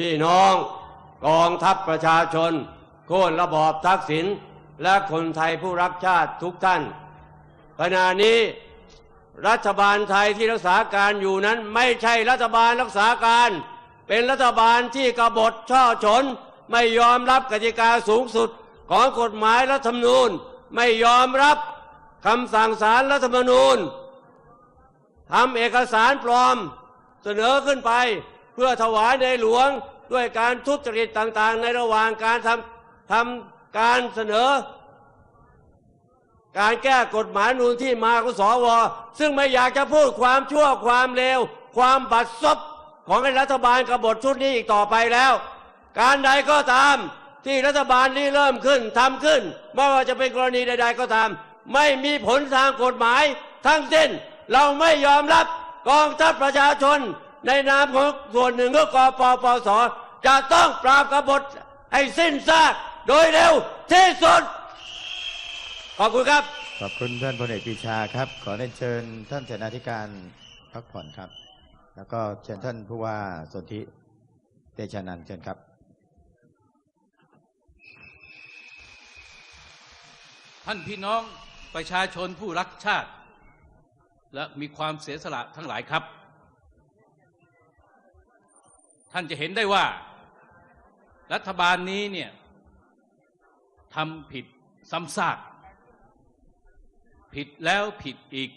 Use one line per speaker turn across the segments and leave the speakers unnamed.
พี่น้อง กองทัพประชาชน โค่นระบอบทักษิณและคนไทยผู้รักชาติทุกท่าน ขณะนี้รัฐบาลไทยที่รักษาการอยู่นั้น ไม่ใช่รัฐบาลรักษาการ เป็นรัฐบาลที่กบฏช่อฉน ไม่ยอมรับกติกาสูงสุดของกฎหมายรัฐธรรมนูญ ไม่ยอมรับคำสั่งศาลรัฐธรรมนูญทำเอกสารปลอมเสนอขึ้นไป พื่อถวายในหลวงด้วยการทุจริตต่างๆ ในระหว่างการทำทำการเสนอ การแก้กฎหมายนูนที่มาของสว ซึ่งไม่อยากจะพูดความชั่วความเลวความบัดซบของรัฐบาลกบฏชุดนี้อีกต่อไปแล้ว การใดก็ตามที่รัฐบาลนี้เริ่มขึ้นทำขึ้นไม่ว่าจะเป็นกรณีใด ๆ ก็ตาม ไม่มีผลทางกฎหมาย ทั้งสิ้นเราไม่ยอมรับกองทัพประชาชน ในนามของส่วนหนึ่งก็กปปสจะต้องปราบกบฏให้สิ้นซากโดยเร็วที่สุด ขอบคุณครับ
ขอบคุณท่านพลเอกปรีชาครับ ขอเรียนเชิญท่านเสนาธิการพักผ่อนครับ แล้วก็เชิญท่านผู้ว่าสนธิเตชะนันท์เชิญครับ
ท่านพี่น้องประชาชนผู้รักชาติ และมีความเสียสละทั้งหลายครับ ท่านจะเห็นได้ว่า รัฐบาลนี้เนี่ยทำผิดซ้ำซากผิดแล้วผิดอีก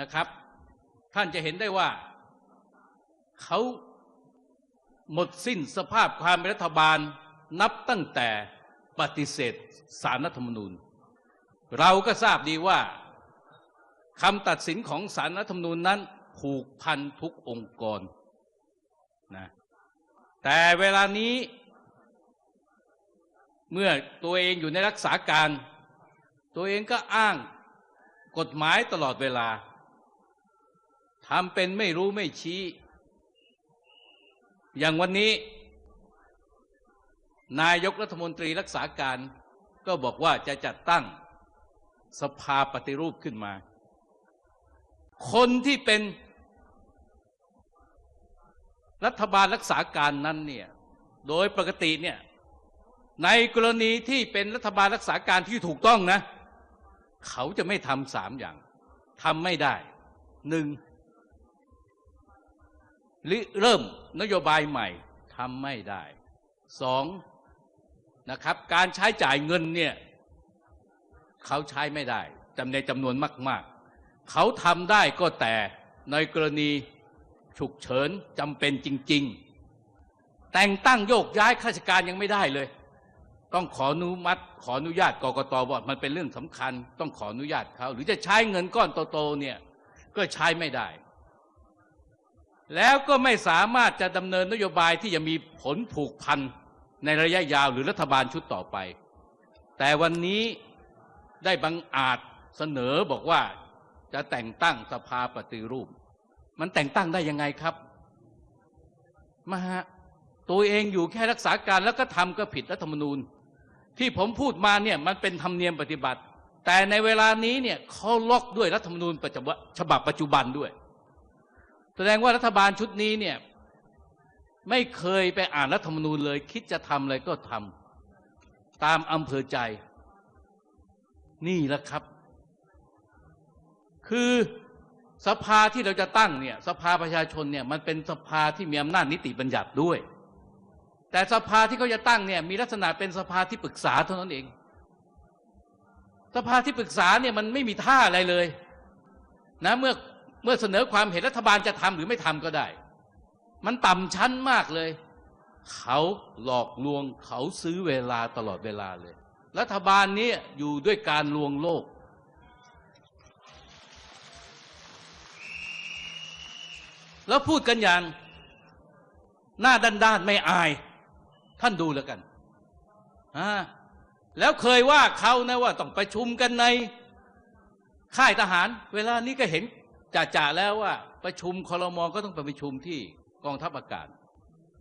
นะครับ ท่านจะเห็นได้ว่าเขาหมดสิ้นสภาพความเป็นรัฐบาลนับตั้งแต่ปฏิเสธสารรัฐธรรมนูญ เราก็ทราบดีว่าคำตัดสินของสารรัฐธรรมนูญนั้นผูกพันทุกองค์กร นะแต่เวลานี้เมื่อตัวเองอยู่ในรักษาการ ตัวเองก็อ้างกฎหมายตลอดเวลาทำเป็นไม่รู้ไม่ชี้ อย่างวันนี้ นายกรัฐมนตรีรักษาการก็บอกว่าจะจัดตั้งสภาปฏิรูปขึ้นมา คนที่เป็น รัฐบาลรักษาการนั้นเนี่ยโดยปกติเนี่ยในกรณีที่เป็นรัฐบาลรักษาการที่ถูกต้องนะ เขาจะไม่ทำสามอย่างทำไม่ได้หนึ่งเริ่มนโยบายใหม่ทำไม่ได้สองนะครับการใช้จ่ายเงินเนี่ยเขาใช้ไม่ได้จำในจำนวนมาก ๆ เขาทำได้ก็แต่ในกรณี ฉุกเฉินจำเป็นจริง ๆ แต่งตั้งโยกย้ายข้าราชการยังไม่ได้เลย ต้องขออนุมัติ ขออนุญาตกกตว่ามันเป็นเรื่องสำคัญ ต้องขออนุญาตเขาหรือจะใช้เงินก้อนโตๆเนี่ยก็ใช้ไม่ได้ แล้วก็ไม่สามารถจะดำเนินนโยบายที่จะมีผลผูกพันในระยะยาวหรือรัฐบาลชุดต่อไป แต่วันนี้ได้บังอาจเสนอบอกว่าจะแต่งตั้งสภาปฏิรูป มันแต่งตั้งได้ยังไงครับมาฮะตัวเองอยู่แค่รักษาการแล้วก็ทำก็ผิดรัฐธรรมนูญ ที่ผมพูดมาเนี่ยมันเป็นธรรมเนียมปฏิบัติ แต่ในเวลานี้เนี่ยเขาล็อกด้วยรัฐธรรมนูญปัจจุบันฉบับปัจจุบันด้วย แสดงว่ารัฐบาลชุดนี้เนี่ยไม่เคยไปอ่านรัฐธรรมนูญเลย คิดจะทำอะไรก็ทำตามอำเภอใจ นี่แหละครับ คือ สภาที่เราจะตั้งเนี่ยสภาประชาชนเนี่ยมันเป็นสภาที่มีอำนาจนิติบัญญัติด้วย แต่สภาที่เขาจะตั้งเนี่ยมีลักษณะเป็นสภาที่ปรึกษาเท่านั้นเอง สภาที่ปรึกษาเนี่ยมันไม่มีท่าอะไรเลยนะเมื่อเมื่อเสนอความเห็นรัฐบาลจะทำหรือไม่ทำก็ได้ มันต่ำชั้นมากเลย เขาหลอกลวงเขาซื้อเวลาตลอดเวลาเลย รัฐบาลนี้อยู่ด้วยการลวงโลก แล้วพูดกันอย่าง หน้าด้านๆไม่อาย ท่านดูแล้วกันอ่าแล้วเคยว่าเขานะว่าต้องประชุมกันในค่ายทหาร เวลานี้ก็เห็นจ่าๆแล้วว่า ประชุมคอรมอก็ต้องไปประชุมที่กองทัพอากาศ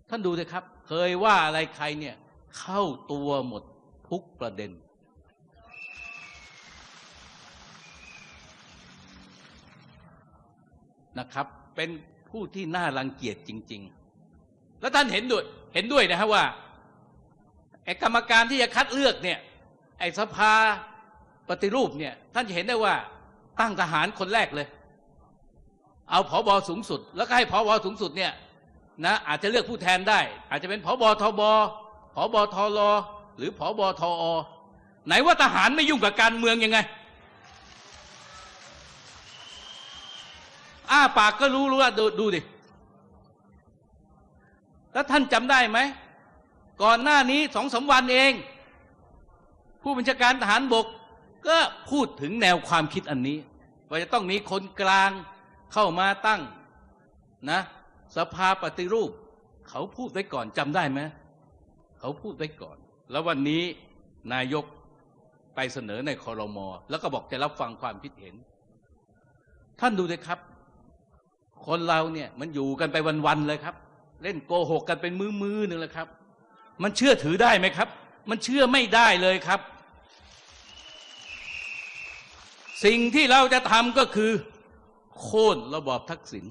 ท่านดูเลยครับ เคยว่าอะไรใครเนี่ย เข้าตัวหมดทุกประเด็น นะครับ เป็น ผู้ที่น่ารังเกียจจริง ๆ แล้วท่านเห็นด้วยเห็นด้วยนะฮะว่าไอ้กรรมการที่จะคัดเลือกเนี่ยไอ้สภาปฏิรูปเนี่ย ท่านจะเห็นได้ว่าตั้งทหารคนแรกเลย เอาผอบอสูงสุด แล้วก็ให้ผอบอสูงสุดเนี่ยนะอาจจะเลือกผู้แทนได้ อาจจะเป็นผอบอทบผอบอทรหรือผอบอทอ ไหนว่าทหารไม่ยุ่งกับการเมืองยังไง อ้าปากก็รู้รู้ว่าดูดูดิ แล้วท่านจำได้ไหม ก่อนหน้านี้สองสามวันเอง ผู้บัญชาการทหารบก ก็พูดถึงแนวความคิดอันนี้ ว่าจะต้องมีคนกลางเข้ามาตั้งนะ สภาปฏิรูป เขาพูดไว้ก่อนจำได้ไหมเขาพูดไว้ก่อน แล้ววันนี้นายกไปเสนอในคอรมอแล้วก็บอกจะรับฟังความคิดเห็น ท่านดูเลยครับ คนเราเนี่ยมันอยู่กันไปวันๆเลยครับ เล่นโกหกกันเป็นมือๆหนึ่งเลยครับ มันเชื่อถือได้ไหมครับ มันเชื่อไม่ได้เลยครับ สิ่งที่เราจะทำก็คือ โค่นระบอบทักษิณ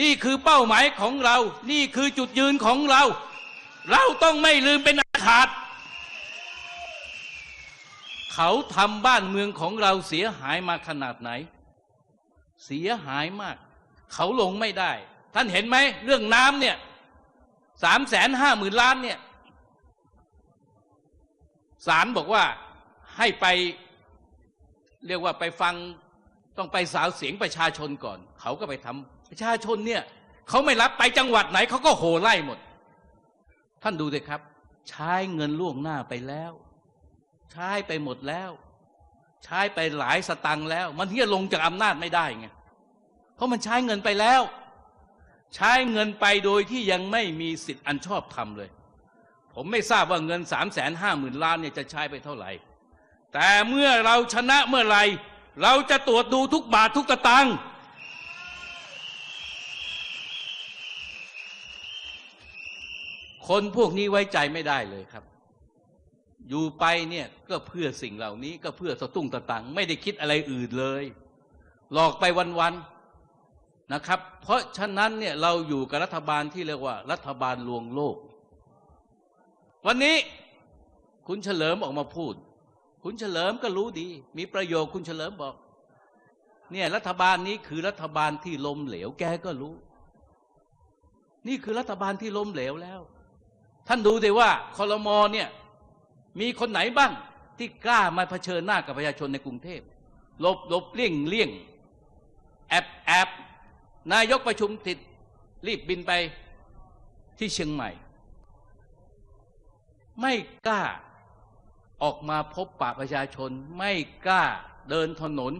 นี่คือเป้าหมายของเรา นี่คือจุดยืนของเรา เราต้องไม่ลืมเป็นอันขาด เขาทำบ้านเมืองของเราเสียหายมาขนาดไหน เสียหายมาก เขาลงไม่ได้ ท่านเห็นไหม เรื่องน้ำเนี่ยสามแสนห้าหมื่นล้านเนี่ยศาลบอกว่าให้ไปเรียกว่าไปฟังต้องไปสาวเสียงประชาชนก่อน เขาก็ไปทำประชาชนเนี่ยเขาไม่รับไปจังหวัดไหนเขาก็โห่ไล่หมด ท่านดูเลยครับ ใช้เงินล่วงหน้าไปแล้ว ใช้ไปหมดแล้ว ใช้ไปหลายสตังค์แล้ว มันที่จะลงจากอำนาจไม่ได้ไง เพราะมันใช้เงินไปแล้ว ใช้เงินไปโดยที่ยังไม่มีสิทธิ์อันชอบธรรมเลย ผมไม่ทราบว่าเงินสามแสนห้าหมื่นล้านเนี่ยจะใช้ไปเท่าไหร่ แต่เมื่อเราชนะเมื่อไหรเราจะตรวจดูทุกบาททุกตะตังค์คนพวกนี้ไว้ใจไม่ได้เลยครับ อยู่ไปเนี่ยก็เพื่อสิ่งเหล่านี้ก็เพื่อสตุ้งตะตังไม่ได้คิดอะไรอื่นเลย หลอกไปวันๆ นะครับ เพราะฉะนั้นเนี่ยเราอยู่กับรัฐบาลที่เรียกว่า รัฐบาลลวงโลก วันนี้คุณเฉลิมออกมาพูด คุณเฉลิมก็รู้ดี มีประโยคคุณเฉลิมบอก เนี่ยรัฐบาลนี้คือรัฐบาลที่ล้มเหลว แกก็รู้ นี่คือรัฐบาลที่ล้มเหลวแล้ว ท่านดูดิว่าคอรมอเนี่ย มีคนไหนบ้างที่กล้ามาเผชิญหน้ากับประชาชนในกรุงเทพหลบหลบเลี่ยงเลี่ยงแอบแอบ นายกประชุมติดรีบบินไปที่เชียงใหม่ ไม่กล้าออกมาพบปะประชาชน ไม่กล้าเดินถนน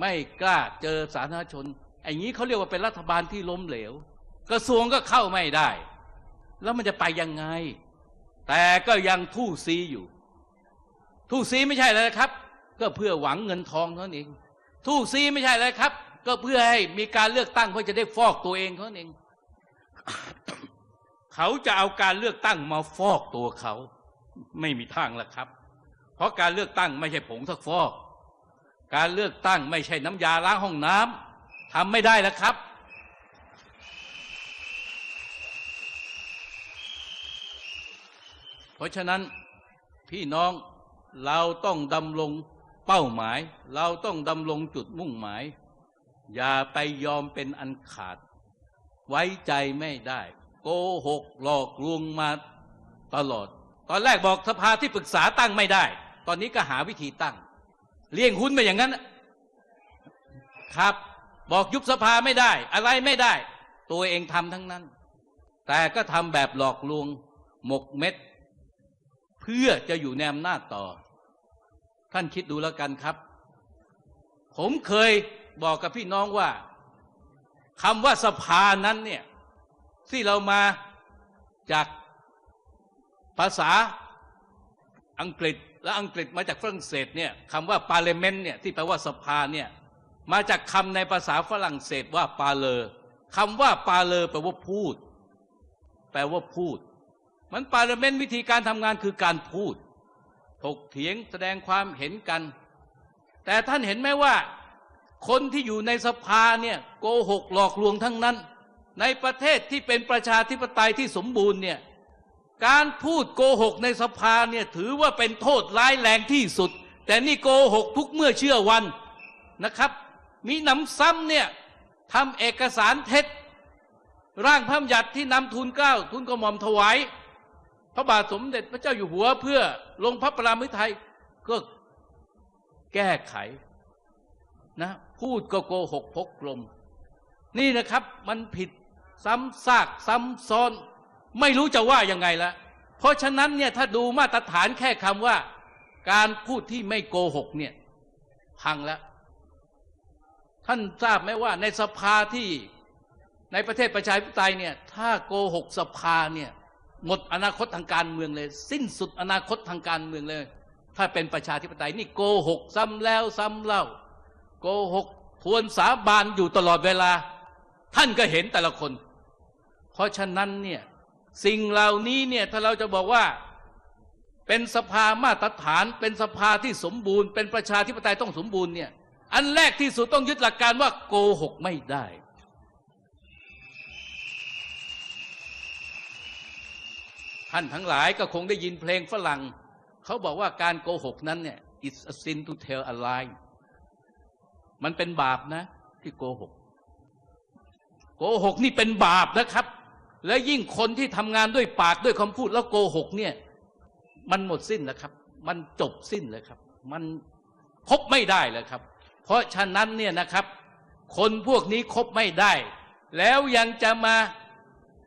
ไม่กล้าเจอสาธารณชนไอย่างนี้เขาเรียกว่าเป็นรัฐบาลที่ล้มเหลว กระทรวงก็เข้าไม่ได้ แล้วมันจะไปยังไง แต่ก็ยังทู่ซีอยู่ ทู่ซีไม่ใช่อะไรครับ ก็เพื่อหวังเงินทองเท่านั้นเองทู่ซีไม่ใช่อะไรครับ ก็เพื่อให้มีการเลือกตั้งเพื่อจะได้ฟอกตัวเองเท่าเอง เขาจะเอาการเลือกตั้งมาฟอกตัวเขา ไม่มีทางแล้วครับ เพราะการเลือกตั้งไม่ใช่ผงซักฟอก การเลือกตั้งไม่ใช่น้ำยาล้างห้องน้ำทำไม่ได้แล้วครับเพราะฉะนั้นพี่น้องเราต้องดำรงเป้าหมาย เราต้องดำรงจุดมุ่งหมาย อย่าไปยอมเป็นอันขาด ไว้ใจไม่ได้ โกหกหลอกลวงมาตลอด ตอนแรกบอกสภาที่ปรึกษาตั้งไม่ได้ ตอนนี้ก็หาวิธีตั้ง เลี่ยงหุ้นไปอย่างนั้นนะครับ บอกยุบสภาไม่ได้ อะไรไม่ได้ ตัวเองทำทั้งนั้น แต่ก็ทำแบบหลอกลวงหมกเม็ด เพื่อจะอยู่ในอำนาจต่อ ท่านคิดดูแล้วกันครับ ผมเคย บอกกับพี่น้องว่าคำว่าสภานั้นเนี่ยที่เรามาจากภาษาอังกฤษและอังกฤษมาจากฝรั่งเศสเนี่ยคำว่า parliament เนี่ยที่แปลว่าสภาเนี่ยมาจากคำในภาษาฝรั่งเศสว่าปาเลอคำว่าปาเลอแปลว่าพูด แปลว่าพูด มันปาเลเมนต์วิธีการทำงานคือการพูด ถกเถียงแสดงความเห็นกัน แต่ท่านเห็นไหมว่า คนที่อยู่ในสภาเนี่ยโกหกหลอกลวงทั้งนั้น ในประเทศที่เป็นประชาธิปไตยที่สมบูรณ์เนี่ยการพูดโกหกในสภาเนี่ยถือว่าเป็นโทษร้ายแรงที่สุด แต่นี่โกหกทุกเมื่อเชื่อวันนะครับ มีหนำซ้ำเนี่ยทำเอกสารเท็จ ร่างพระบัญญัติที่นำทุนเกล้าทุนกระหม่อมถวายพระบาทสมเด็จพระเจ้าอยู่หัวเพื่อลงพระปรามิไทยก็แก้ไขนะ พูดก็โกหกพกลม นี่นะครับมันผิดซ้ำซากซ้ำซ้อน ไม่รู้จะว่ายังไงละเพราะฉะนั้นเนี่ยถ้าดูมาตรฐานแค่คำว่า การพูดที่ไม่โกหกเนี่ยพังแล้วท่านทราบไหมว่าในสภาที่ในประเทศประชาธิปไตยเนี่ยถ้าโกหกสภาเนี่ยหมดอนาคตทางการเมืองเลย สิ้นสุดอนาคตทางการเมืองเลย ถ้าเป็นประชาธิปไตยนี่โกหกซ้ำแล้วซ้ำเล่า โกหกทวนสาบานอยู่ตลอดเวลา ท่านก็เห็นแต่ละคน เพราะฉะนั้นเนี่ยสิ่งเหล่านี้เนี่ยถ้าเราจะบอกว่าเป็นสภามาตรฐาน เป็นสภาที่สมบูรณ์ เป็นประชาธิปไตยต้องสมบูรณ์เนี่ยอันแรกที่สุดต้องยึดหลักการว่าโกหกไม่ได้ ท่านทั้งหลายก็คงได้ยินเพลงฝรั่ง เขาบอกว่าการโกหกนั้นเนี่ย it's a sin to tell a lie มันเป็นบาปนะ ที่โกหก โกหกนี่เป็นบาปนะครับ และยิ่งคนที่ทำงานด้วยปากด้วยคำพูดแล้วโกหกเนี่ย มันหมดสิ้นแล้วครับ มันจบสิ้นเลยครับ มันคบไม่ได้เลยครับ เพราะฉะนั้นเนี่ยนะครับ คนพวกนี้คบไม่ได้ แล้วยังจะมา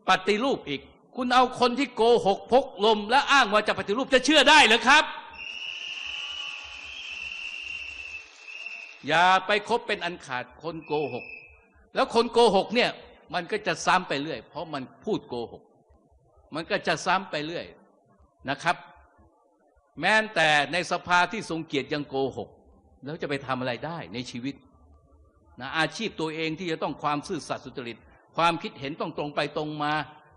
ปฏิรูปอีก คุณเอาคนที่โกหกพกลม และอ้างว่าจะปฏิรูปจะเชื่อได้หรือครับ อย่าไปคบเป็นอันขาดคนโกหก แล้วคนโกหกเนี่ย มันก็จะซ้ำไปเรื่อย เพราะมันพูดโกหก มันก็จะซ้ำไปเรื่อยนะครับ แม้แต่ในสภาที่ทรงเกียรติยังโกหก แล้วจะไปทำอะไรได้ในชีวิตนะอาชีพตัวเองที่จะต้องความซื่อสัตย์สุจริต ความคิดเห็นต้องตรงไปตรงมา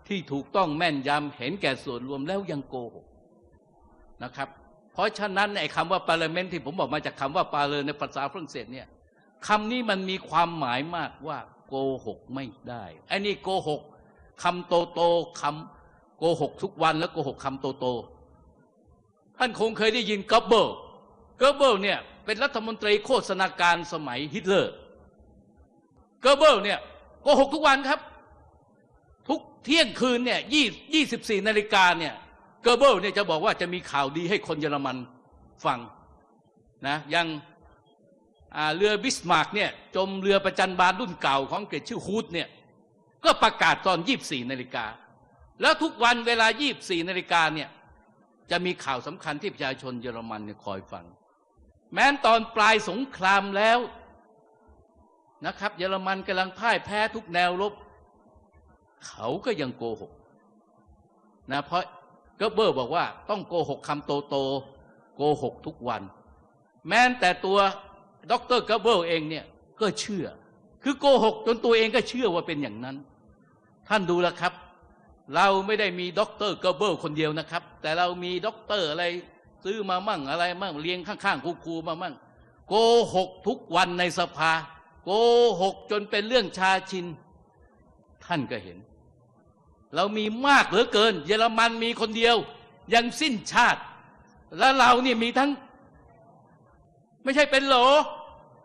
ที่ถูกต้องแม่นยำเห็นแก่ส่วนรวมแล้วยังโกหกนะครับ เพราะฉะนั้นไอ้คำว่า parliament ที่ผมบอกมาจากคำว่า p a r l e ในภาษาฝรั่งเศสเนี่ยคำนี้มันมีความหมายมากว่าโกหกไม่ได้ไอ้นี่โกหกคำโตโตคำโกหกทุกวันแล้วโกหกคำโตโต ท่านคงเคยได้ยินกัเบิลกัเบิลเนี่ยเป็นรัฐมนตรีโฆษณาการสมัยฮิตเลอร์กัเบิลเนี่ยโกหกทุกวันครับ ทุกเที่ยงคืนเนี่ยยี่ยี่สิบสี่นาฬิกาเนี่ย เกอร์เบิลเนี่ยจะบอกว่าจะมีข่าวดีให้คนเยอรมันฟังนะยังเรือบิสมาร์กเนี่ยจมเรือประจันบานรุ่นเก่าของอังกฤษชื่อฮูดเนี่ยก็ประกาศตอนยี่บสี่นาฬิกา แล้วทุกวันเวลายี่บสี่นาฬิกาเนี่ยจะมีข่าวสำคัญที่ประชาชนเยอรมันเนี่ยคอยฟัง แม้นตอนปลายสงครามแล้วนะครับ เยอรมันกำลังพ่ายแพ้ทุกแนวรบ เขาก็ยังโกหกนะเพราะ กอเบอร์บอกว่าต้องโกหกคำโตโตโกหกทุกวัน แม้แต่ตัวดรเกอเบอร์เองเนี่ยก็เชื่อ คือโกหกจนตัวเองก็เชื่อว่าเป็นอย่างนั้น ท่านดูแล้วครับ เราไม่ได้มีด็อกเตอร์เกอเบอร์คนเดียวนะครับ แต่เรามีด็อกเตอร์อะไรซื้อมามั่งอะไรมั่งเลี้ยงข้างๆครูๆมามั่งโกหกทุกวันในสภา โกหกจนเป็นเรื่องชาชิน ท่านก็เห็น เรามีมากเหลือเกิน เยอรมันมีคนเดียว ยังสิ้นชาติ แล้วเราเนี่ยมีทั้ง ไม่ใช่เป็นโหล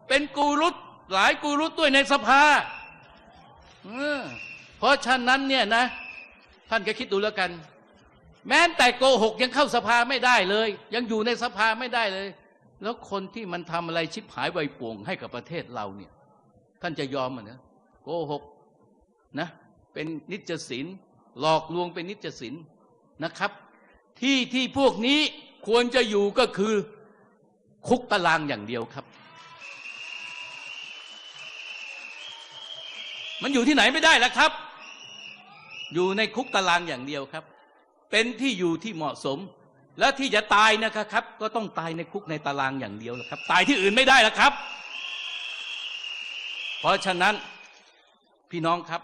เป็นกูรุตหลายกูรุตด้วยในสภาเพราะฉะนั้นเนี่ยนะ ท่านก็คิดดูแล้วกัน แม้แต่โกหกยังเข้าสภาไม่ได้เลย ยังอยู่ในสภาไม่ได้เลย แล้วคนที่มันทำอะไรชิบหายไวป่วงให้กับประเทศเราเนี่ย ท่านจะยอมอะนะโกหกนะ เป็นนิจศิน หลอกลวงเป็นนิจศินนะครับ ที่ที่พวกนี้ควรจะอยู่ก็คือคุกตารางอย่างเดียวครับ มันอยู่ที่ไหนไม่ได้แล้วครับ อยู่ในคุกตารางอย่างเดียวครับ เป็นที่อยู่ที่เหมาะสม และที่จะตายนะครับ ก็ต้องตายในคุกในตารางอย่างเดียวแหละครับ ตายที่อื่นไม่ได้แล้วครับ เพราะฉะนั้นพี่น้องครับ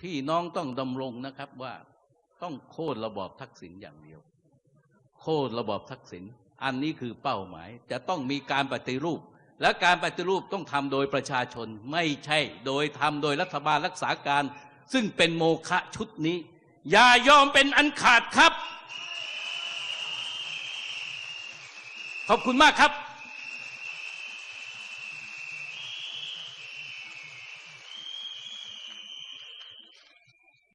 พี่น้องต้องดำรงนะครับว่าต้องโค่นระบอบทักษิณอย่างเดียว โค่นระบอบทักษิณอันนี้คือเป้าหมาย จะต้องมีการปฏิรูป และการปฏิรูปต้องทำโดยประชาชน ไม่ใช่โดยทำโดยรัฐบาลรักษาการ ซึ่งเป็นโมฆะชุดนี้ อย่ายอมเป็นอันขาดครับ ขอบคุณมากครับ